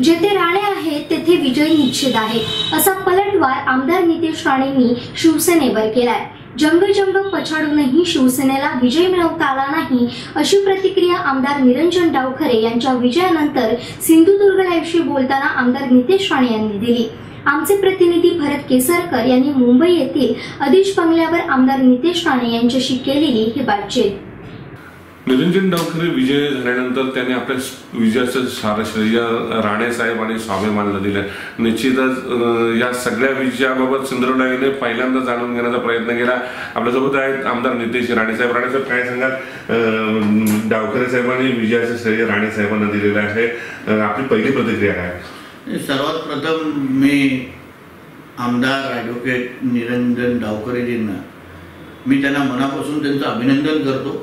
जेथे राणे आहेत तेथे विजय निश्चित आहे असा पलटवार आमदार नितेश राणेंनी शिवसेनेवर केलाय. जंगजंग पछाडूनही शिवसेनेला विजय मिळवता आला नाही अशी प्रतिक्रिया आमदार निरंजन डावखरे यांच्या विजयानंतर सिंधुदुर्ग लाईव्हशी बोलताना आमदार नितेश राणे यांनी दिली. आमचे प्रतिनिधी भरत केसरकर यांनी मुंबई येथील अधिश बंगल्यावर आमदार नितेश राणे यांच्याशी केलेली ही बातचीत. निरंजन डावखरे विजय झाल्यानंतर त्याने आपल्या विजयाचं सारा श्रेय राणेसाहेब आणि स्वाभिमानला दिलं निश्चितच या सगळ्या विजयाबाबत सिंधुदुर्गने पहिल्यांदा जाणून घेण्याचा प्रयत्न केला. आपल्यासोबत आहेत आमदार नितेश राणेसाहेब राणेसाहेब काय सांगाल? डावखरे साहेबांनी विजयाचं श्रेय राणेसाहेबांना दिलेलं आहे. आपली पहिली प्रतिक्रिया काय? सर्वात प्रथम मी आमदार ॲडव्होकेट निरंजन डावकरेजींना मी त्यांना मनापासून त्यांचं अभिनंदन करतो.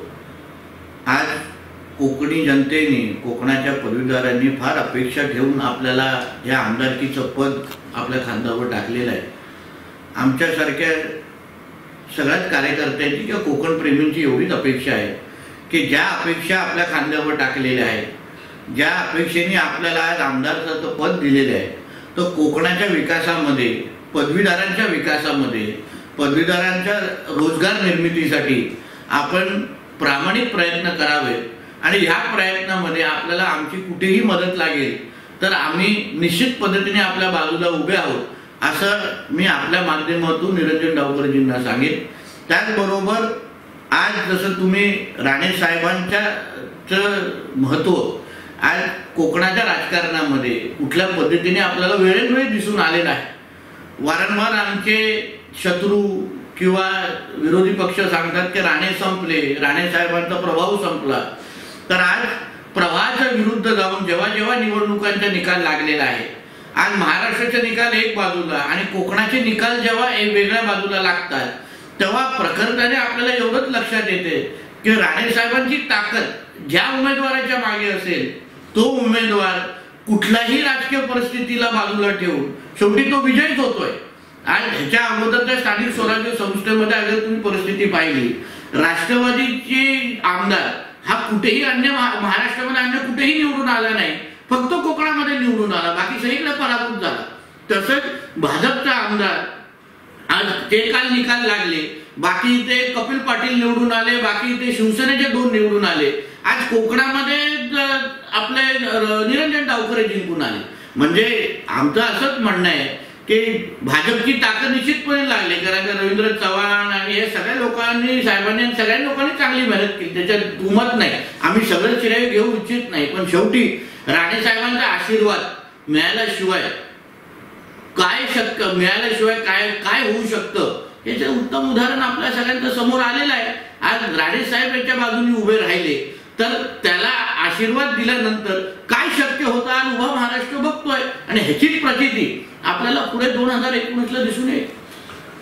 आज कोकणी जनतेने कोकणाच्या पदवीदारांनी फार अपेक्षा ठेवून आपल्याला या आमदारकीचं पद आपल्या खांद्यावर टाकलेलं आहे. आमच्यासारख्या सगळ्याच कार्यकर्त्यांची किंवा कोकण प्रेमींची एवढीच अपेक्षा आहे की ज्या अपेक्षा आपल्या खांद्यावर टाकलेल्या आहेत ज्या अपेक्षेने आपल्याला आज आमदारचं पद दिलेलं आहे तर कोकणाच्या विकासामध्ये पदवीदारांच्या विकासामध्ये पदवीदारांच्या रोजगार निर्मितीसाठी आपण प्रामाणिक प्रयत्न करावे. आणि ह्या प्रयत्नामध्ये आपल्याला आमची कुठेही मदत लागेल तर आम्ही निश्चित पद्धतीने आपल्या बाजूला उभे आहोत असं मी आपल्या माध्यमातून निरंजन डावकरजींना सांगेन. त्याचबरोबर आज जसं तुम्ही राणे साहेबांच्या महत्त्व आज कोकणाच्या राजकारणामध्ये कुठल्या पद्धतीने आपल्याला वेळेवेळी दिसून आले आहे. वारंवार आमचे शत्रू किंवा विरोधी पक्ष सांगतात की राणे संपले राणे साहेबांचा प्रभाव संपला. तर आज प्रवाहाच्या विरुद्ध जाऊन जेव्हा जेव्हा निवडणुकांचा निकाल लागलेला आहे आज महाराष्ट्राचे निकाल एक बाजूला आणि कोकणाचे निकाल जेव्हा एक वेगळ्या बाजूला लागतात तेव्हा प्रखरताने आपल्याला एवढंच लक्षात येते की राणे साहेबांची ताकद ज्या उमेदवाराच्या मागे असेल तो उमेदवार कुठल्याही राजकीय परिस्थितीला बाजूला ठेवून शेवटी तो विजयीच होतोय. आज ह्याच्या अगोदरच्या स्थानिक स्वराज्य संस्थेमध्ये अगर तुम्ही परिस्थिती पाहिली. राष्ट्रवादीचे आमदार हा कुठेही अन्य महाराष्ट्रामध्ये अन्य कुठेही निवडून आला नाही. फक्त कोकणामध्ये निवडून आला. बाकी सगळीकडे पराभूत झाला. तसंच भाजपचा आमदार आज ते काल निकाल लागले. बाकी इथे कपिल पाटील निवडून आले. बाकी इथे शिवसेनेचे दोन निवडून आले. आज कोकणामध्ये आपले निरंजन डावकरे जिंकून आले. म्हणजे आमचं असंच म्हणणं आहे. की भाजपची ताकद निश्चितपणे लागली. कारण का रवींद्र चव्हाण आणि हे सगळ्या लोकांनी साहेबांनी आणि सगळ्या लोकांनी चांगली मेहनत केली. त्याच्यात दुमत नाही. आम्ही सगळं श्रेय घेऊ इच्छित नाही. पण शेवटी राणे साहेबांचा आशीर्वाद मिळाल्याशिवाय काय शक्य मिळाल्याशिवाय काय काय होऊ शकतं? याचं उत्तम उदाहरण आपल्या सगळ्यांच्या समोर आलेलं आहे. आज राणे साहेब यांच्या बाजूने उभे राहिले. तर त्याला आशीर्वाद दिल्यानंतर होतं उभा महाराष्ट्र बघतोय. आणि ह्याचीच प्रचिती आपल्याला पुढे दोन हजार एकोणीसला दिसून येईल.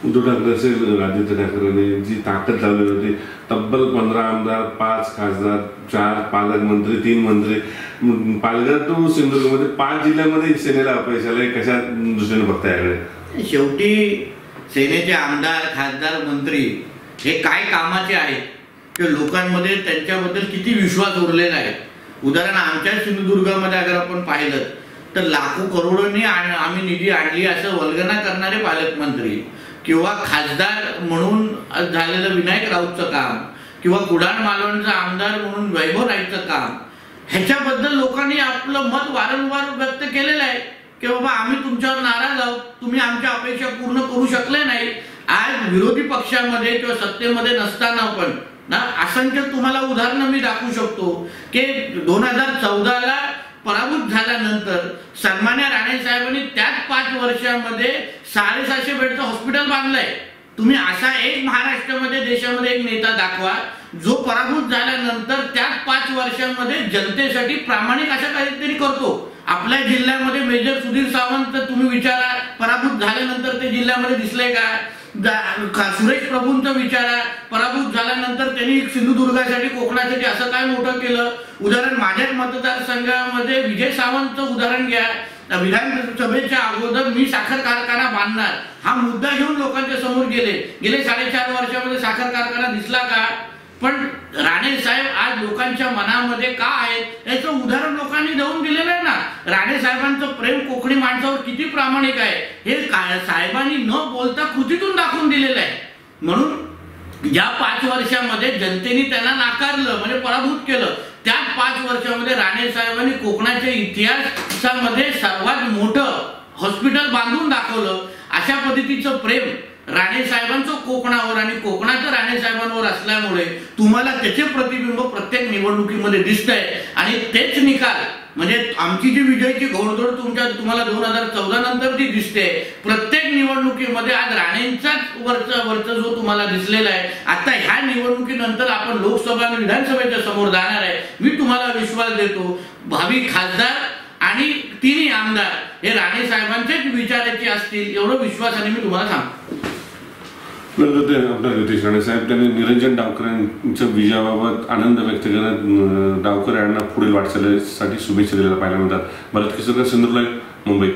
उद्धव ठाकरे असेल आदित्य ठाकरेने जी ताकद लावली होती तब्बल पंधरा आमदार पाच खासदार चार पालकमंत्री तीन मंत्री पालघर टू सिंधुदुर्गमध्ये पाच जिल्ह्यामध्ये सेनेला अपयश आलंय कशा दृष्टीने बघता याकडे? शेवटी सेनेचे आमदार खासदार मंत्री हे काय कामाचे आहेत? किंवा लोकांमध्ये त्यांच्याबद्दल किती विश्वास उरलेला आहे? उदाहरण आमच्या सिंधुदुर्गामध्ये अगर आपण पाहिलं तर लाखो करोडोनी आम्ही निधी आणली असं वल्गना करणारे पालकमंत्री किंवा खासदार म्हणून झालेलं विनायक राऊतचं काम किंवा कुडाळ मालवणचा आमदार म्हणून वैभव राईचं काम ह्याच्याबद्दल लोकांनी आपलं मत वारंवार व्यक्त केलेलं आहे की बाबा आम्ही तुमच्यावर नाराज आहोत तुम्ही आमच्या अपेक्षा पूर्ण करू शकले नाही आज विरोधी पक्षामध्ये किंवा सत्तेमध्ये नसताना पण ना असंख्य तुम्हाला उदाहरणं मी दाखवू शकतो की दोन हजार चौदाला पराभूत झाल्यानंतर सन्मान्य राणे साहेबांनी त्याच पाच वर्षामध्ये साडेसहाशे बेडचं हॉस्पिटल बांधलंय. तुम्ही असा एक महाराष्ट्रामध्ये देशामध्ये एक नेता दाखवा जो पराभूत झाल्यानंतर त्याच पाच वर्षांमध्ये जनतेसाठी प्रामाणिक अशा काहीतरी करतो. आपल्या जिल्ह्यामध्ये मेजर सुधीर सावंत तुम्ही विचारा पराभूत झाल्यानंतर ते जिल्ह्यामध्ये दिसले का- सुरेश प्रभूंचा विचार आहे. पराभूत झाल्यानंतर त्यांनी सिंधुदुर्गासाठी कोकणासाठी असं काय मोठं केलं? उदाहरण माझ्याच मतदारसंघामध्ये विजय सावंतचं उदाहरण घ्या. विधानसभेच्या अगोदर मी साखर कारखाना बांधणार. हा मुद्दा घेऊन लोकांच्या समोर गेले. गेले साडेचार वर्षामध्ये साखर कारखाना दिसला का? पण राणे साहेब आज लोकांच्या मनामध्ये का आहेत याचं उदाहरण लोकांनी देऊन दिलेलं आहे ना. राणे साहेबांचं प्रेम कोकणी माणसावर किती प्रामाणिक आहे हे साहेबांनी न बोलता कृतीतून दाखवून दिलेलं आहे. म्हणून या पाच वर्षामध्ये जनतेने त्यांना नाकारलं म्हणजे पराभूत केलं त्याच पाच वर्षामध्ये राणे साहेबांनी कोकणाच्या इतिहासामध्ये सर्वात मोठं हॉस्पिटल बांधून दाखवलं. अशा पद्धतीचं प्रेम राणे साहेबांचं कोकणावर आणि कोकणाचं राणे साहेबांवर असल्यामुळे तुम्हाला त्याचे प्रतिबिंब प्रत्येक निवडणुकीमध्ये दिसतंय. आणि तेच निकाल म्हणजे आमची जी विजयची घोडदोड तुमच्या तुम्हाला दोन हजार चौदा नंतर जी दिसते प्रत्येक निवडणुकीमध्ये आज राणेंचाच वरचा वरचा जो तुम्हाला दिसलेला आहे आता ह्या निवडणुकीनंतर आपण लोकसभा आणि विधानसभेच्या समोर जाणार आहे. मी तुम्हाला विश्वास देतो भावी खासदार आणि तिन्ही आमदार हे राणे साहेबांचेच विचाराचे असतील एवढं विश्वासाने मी तुम्हाला सांगतो. ते आपल्या राणे साहेब त्यांनी निरंजन डावकरांच्या विजयाबाबत आनंद व्यक्त करत डावकर यांना पुढील वाटचालीसाठी शुभेच्छा दिलेल्या पाहायला मिळतात. भरत किशोर सिंधुदुर्ग मुंबई.